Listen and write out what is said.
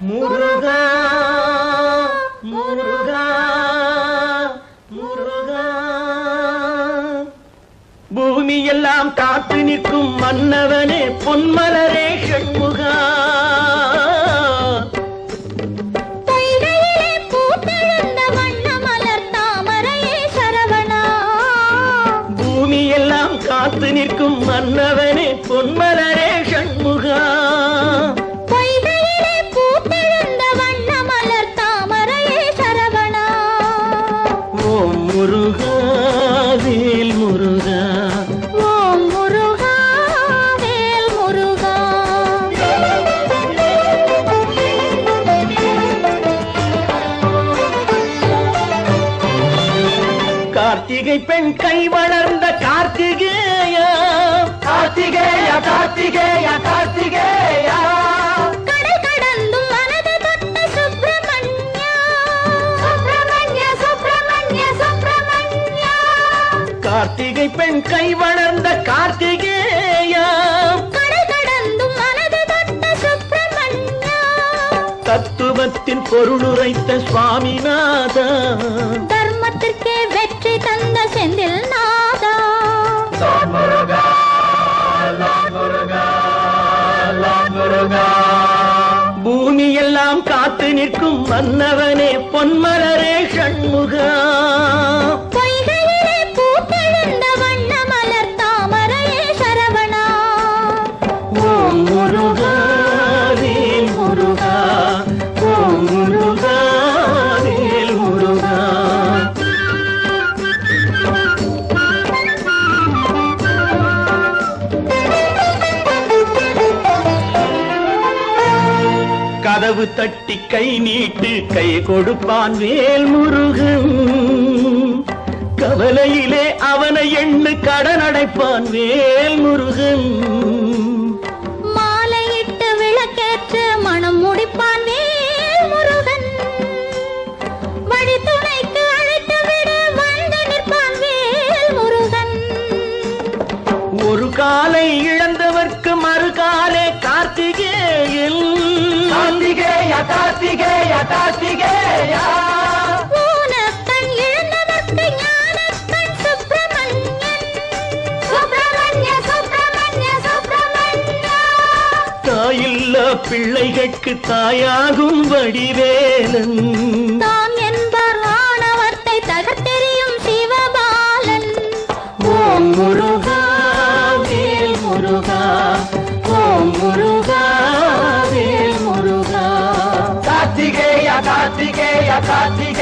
முருகா முருகா முருகா. பூமியெல்லாம் காத்து நிற்கும் மன்னவனே பொன்மலரே ஷண்முகா காத்து நிற்கும் மன்னவனே பொன்மலரே முருகா வேல் முருகா. ஓம் முருகா வேல் முருகா. கார்த்திகை பெண் கை வளர்ந்த கார்த்திகேயா. கார்த்திகேயா கார்த்திகேயா கார்த்திகேயா கார்த்திகை பெண் கை வளர்ந்த கார்த்திகேயா தத்துவத்தின் பொருளுரைத்த சுவாமிநாதா தர்மத்திற்கே வெற்றி தந்த செந்தில் நாதா பூமியெல்லாம் காத்து நிற்கும் மன்னவனே பொன்மலரே ஷண்முகா கதவு தட்டி கை நீட்டு கை கொடுப்பான் வேல் முருகன் கவலையிலே அவனை எண்ணு கடன் அடைப்பான் வேல் முருகன் மாலையிட்டு விளக்கேற்று மனம் முடிப்பான் வேல் முருகன் வழித்துணைக்கு அழைத்து விடு வந்து நிற்பான் வேல் முருகன் ஒரு காலை சுப்பிரமணியா தாயில்ல பிள்ளைகளுக்கு தாயாகும் வடிவேலன். வேல்